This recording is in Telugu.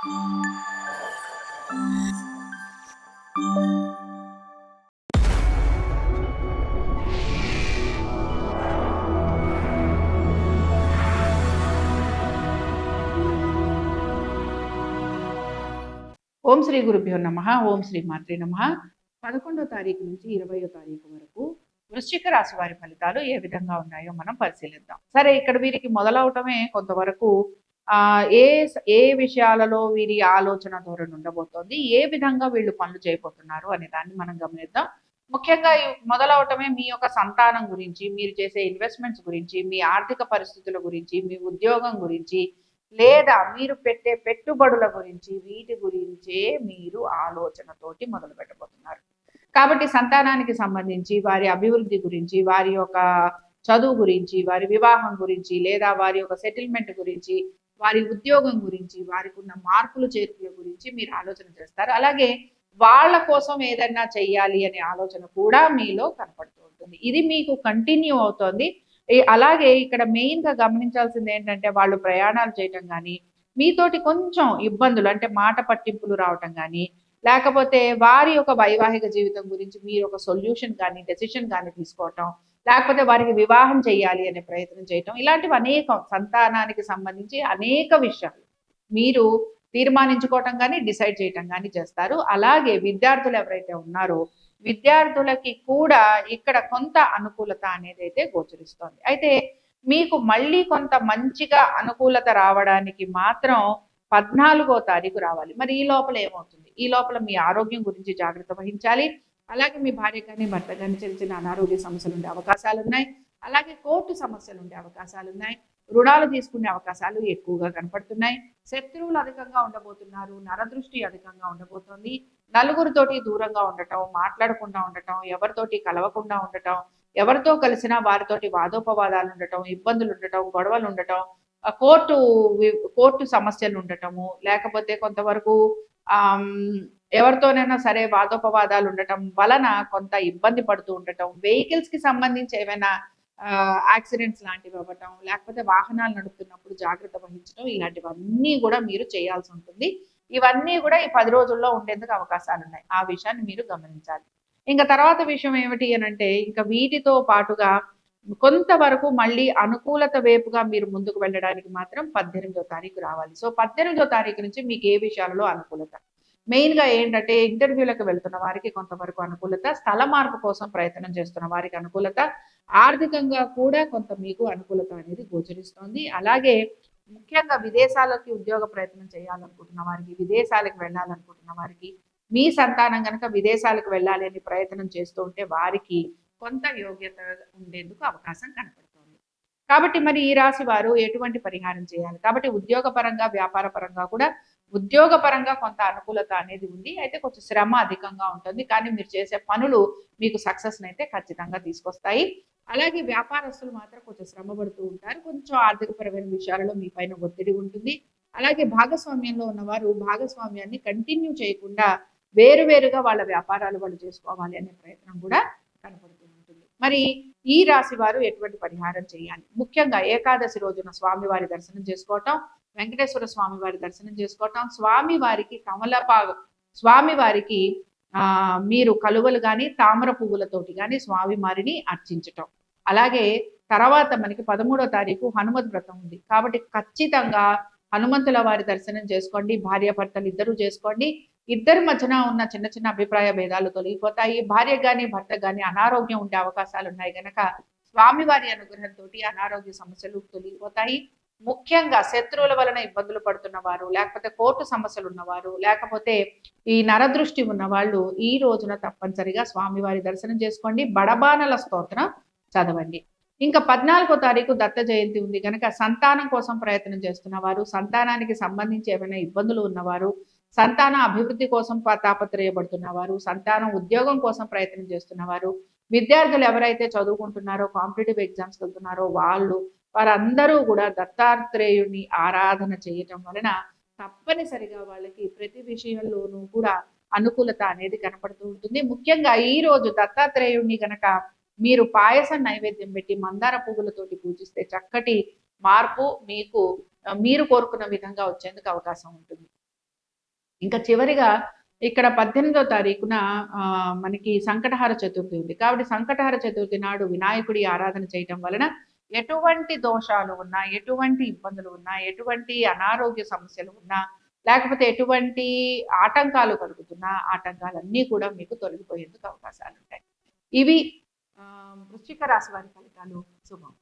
ఓం శ్రీ గురుభ్యో నమ ఓం శ్రీ మాతృ నమ. పదకొండో తారీఖు నుంచి ఇరవయో తారీఖు వరకు వృశ్చిక రాశి వారి ఫలితాలు ఏ విధంగా ఉన్నాయో మనం పరిశీలిద్దాం. సరే ఇక్కడ వీరికి మొదలవటమే కొంతవరకు ఏ ఏ విషయాలలో వీరి ఆలోచన ధోరణి ఉండబోతోంది? ఏ విధంగా వీళ్ళు పనులు చేయబోతున్నారు అనే దాన్ని మనం గమనిద్దాం. ముఖ్యంగా మొదలవటమే మీ యొక్క సంతానం గురించి మీరు చేసే ఇన్వెస్ట్మెంట్స్ గురించి మీ ఆర్థిక పరిస్థితుల గురించి మీ ఉద్యోగం గురించి లేదా మీరు పెట్టే పెట్టుబడుల గురించి వీటి గురించే మీరు ఆలోచనతోటి మొదలు పెట్టబోతున్నారు. కాబట్టి సంతానానికి సంబంధించి వారి అభివృద్ధి గురించి వారి యొక్క చదువు గురించి వారి వివాహం గురించి లేదా వారి యొక్క సెటిల్మెంట్ గురించి వారి ఉద్యోగం గురించి వారికి ఉన్న మార్పులు చేర్పుల గురించి మీరు ఆలోచన చేస్తారు. అలాగే వాళ్ళ కోసం ఏదైనా చెయ్యాలి అనే ఆలోచన కూడా మీలో కనపడుతూ ఉంటుంది. ఇది మీకు కంటిన్యూ అవుతోంది. అలాగే ఇక్కడ మెయిన్గా గమనించాల్సింది ఏంటంటే వాళ్ళు ప్రయాణాలు చేయటం కానీ మీతోటి కొంచెం ఇబ్బందులు అంటే మాట పట్టింపులు రావటం కానీ లేకపోతే వారి యొక్క వైవాహిక జీవితం గురించి మీరు ఒక సొల్యూషన్ కానీ డెసిషన్ కానీ తీసుకోవటం లేకపోతే వారికి వివాహం చేయాలి అనే ప్రయత్నం చేయటం. ఇలాంటివి అనేక సంతానానికి సంబంధించి అనేక విషయాలు. మీరు తీర్మానించుకోవటం కానీ డిసైడ్ చేయటం కానీ చేస్తారు. అలాగే విద్యార్థులు ఎవరైతే ఉన్నారో విద్యార్థులకి కూడా ఇక్కడ కొంత అనుకూలత అనేది అయితే గోచరిస్తోంది. అయితే మీకు మళ్ళీ కొంత మంచిగా అనుకూలత రావడానికి మాత్రం పద్నాలుగో తారీఖు రావాలి. మరి ఈ లోపల ఏమవుతుంది? ఈ లోపల మీ ఆరోగ్యం గురించి జాగ్రత్త వహించాలి. అలాగే మీ భార్య కానీ భర్త కానీ చిన్న చిన్న అనారోగ్య సమస్యలు ఉండే అవకాశాలు ఉన్నాయి. అలాగే కోర్టు సమస్యలు ఉండే అవకాశాలు ఉన్నాయి. రుణాలు తీసుకునే అవకాశాలు ఎక్కువగా కనపడుతున్నాయి. శత్రువులు అధికంగా ఉండబోతున్నారు. నరదృష్టి అధికంగా ఉండబోతోంది. నలుగురితోటి దూరంగా ఉండటం మాట్లాడకుండా ఉండటం ఎవరితోటి కలవకుండా ఉండటం ఎవరితో కలిసినా వారితోటి వాదోపవాదాలు ఉండటం ఇబ్బందులు ఉండటం గొడవలు ఉండటం కోర్టు కోర్టు సమస్యలు ఉండటము లేకపోతే కొంతవరకు ఎవరితోనైనా సరే వాదోపవాదాలు ఉండటం వలన కొంత ఇబ్బంది పడుతూ ఉండటం వెహికల్స్కి సంబంధించి ఏమైనా యాక్సిడెంట్స్ లాంటివి అవ్వటం లేకపోతే వాహనాలు నడుపుతున్నప్పుడు జాగ్రత్త వహించడం ఇలాంటివన్నీ కూడా మీరు చేయాల్సి ఉంటుంది. ఇవన్నీ కూడా ఈ పది రోజుల్లో ఉండేందుకు అవకాశాలు ఉన్నాయి. ఆ విషయాన్ని మీరు గమనించాలి. ఇంకా తర్వాత విషయం ఏమిటి అని అంటే ఇంకా వీటితో పాటుగా కొంతవరకు మళ్ళీ అనుకూలత వైపుగా మీరు ముందుకు వెళ్ళడానికి మాత్రం పద్దెనిమిదో తారీఖు రావాలి. సో పద్దెనిమిదో తారీఖు నుంచి మీకు ఏ విషయాలలో అనుకూలత? మెయిన్గా ఏంటంటే ఇంటర్వ్యూలకు వెళ్తున్న వారికి కొంతవరకు అనుకూలత స్థల మార్పు కోసం ప్రయత్నం చేస్తున్న వారికి అనుకూలత ఆర్థికంగా కూడా కొంత మీకు అనుకూలత అనేది గోచరిస్తోంది. అలాగే ముఖ్యంగా విదేశాలకి ఉద్యోగ ప్రయత్నం చేయాలనుకుంటున్న వారికి విదేశాలకు వెళ్ళాలనుకుంటున్న వారికి మీ సంతానం కనుక విదేశాలకు వెళ్ళాలి అని ప్రయత్నం చేస్తూ ఉంటే వారికి కొంత యోగ్యత ఉండేందుకు అవకాశం కనపడుతోంది. కాబట్టి మరి ఈ రాశి వారు ఎటువంటి పరిహారం చేయాలి? కాబట్టి ఉద్యోగ పరంగా వ్యాపార పరంగా కూడా ఉద్యోగ పరంగా కొంత అనుకూలత అనేది ఉంది. అయితే కొంచెం శ్రమ అధికంగా ఉంటుంది. కానీ మీరు చేసే పనులు మీకు సక్సెస్ని అయితే ఖచ్చితంగా తీసుకొస్తాయి. అలాగే వ్యాపారస్తులు మాత్రం కొంచెం శ్రమ పడుతూ ఉంటారు. కొంచెం ఆర్థికపరమైన విషయాలలో మీ పైన ఒత్తిడి ఉంటుంది. అలాగే భాగస్వామ్యంలో ఉన్నవారు భాగస్వామ్యాన్ని కంటిన్యూ చేయకుండా వేరువేరుగా వాళ్ళ వ్యాపారాలు వాళ్ళు చేసుకోవాలి అనే ప్రయత్నం కూడా కనపడుతుంది. మరి ఈ రాశి వారు ఎటువంటి పరిహారం చేయాలి? ముఖ్యంగా ఏకాదశి రోజున స్వామివారి దర్శనం చేసుకోవటం వెంకటేశ్వర స్వామి వారి దర్శనం చేసుకోవటం స్వామి వారికి కమలపా స్వామి వారికి ఆ మీరు కలువలు కానీ తామర పువ్వులతోటి కానీ స్వామివారిని అర్చించటం. అలాగే తర్వాత మనకి పదమూడో తారీఖు హనుమత్ వ్రతం ఉంది. కాబట్టి ఖచ్చితంగా హనుమంతుల వారి దర్శనం చేసుకోండి భార్యాభర్తలు ఇద్దరు చేసుకోండి. ఇద్దరి మధ్యన ఉన్న చిన్న చిన్న అభిప్రాయ భేదాలు తొలగిపోతాయి. భార్య కానీ భర్త కానీ అనారోగ్యం ఉండే అవకాశాలు ఉన్నాయి గనక స్వామివారి అనుగ్రహంతో అనారోగ్య సమస్యలు తొలగిపోతాయి. ముఖ్యంగా శత్రువుల వలన ఇబ్బందులు పడుతున్న వారు లేకపోతే కోర్టు సమస్యలు ఉన్నవారు లేకపోతే ఈ నరదృష్టి ఉన్న వాళ్ళు ఈ రోజున తప్పనిసరిగా స్వామివారి దర్శనం చేసుకోండి. బడబానల స్తోత్రం చదవండి. ఇంకా పద్నాలుగో తారీఖు దత్త జయంతి ఉంది కనుక సంతానం కోసం ప్రయత్నం చేస్తున్న వారు సంతానానికి సంబంధించి ఏమైనా ఇబ్బందులు ఉన్నవారు సంతాన అభివృద్ధి కోసం తాపత్రయపడుతున్న వారు సంతానం ఉద్యోగం కోసం ప్రయత్నం చేస్తున్నవారు విద్యార్థులు ఎవరైతే చదువుకుంటున్నారో కాంపిటేటివ్ ఎగ్జామ్స్ వెళ్తున్నారో వాళ్ళు వారందరూ కూడా దత్తాత్రేయుని ఆరాధన చేయటం వలన తప్పనిసరిగా వాళ్ళకి ప్రతి విషయంలోనూ కూడా అనుకూలత అనేది కనపడుతూ ఉంటుంది. ముఖ్యంగా ఈ రోజు దత్తాత్రేయుడిని గనక మీరు పాయసం నైవేద్యం పెట్టి మందార పువ్వులతోటి పూజిస్తే చక్కటి మార్పు మీకు మీరు కోరుకున్న విధంగా వచ్చేందుకు అవకాశం ఉంటుంది. ఇంకా చివరిగా ఇక్కడ పద్దెనిమిదో తారీఖున మనకి సంకటహార చతుర్థి ఉంది. కాబట్టి సంకటహార చతుర్థి నాడు వినాయకుడి ఆరాధన చేయటం వలన ఎటువంటి దోషాలు ఉన్నా ఎటువంటి ఇబ్బందులు ఉన్నా ఎటువంటి అనారోగ్య సమస్యలు ఉన్నా లేకపోతే ఎటువంటి ఆటంకాలు కలుగుతున్నా ఆటంకాలన్నీ కూడా మీకు తొలగిపోయేందుకు అవకాశాలు ఉంటాయి. ఇవి వృశ్చిక రాశి వారి ఫలితాలు. శుభం.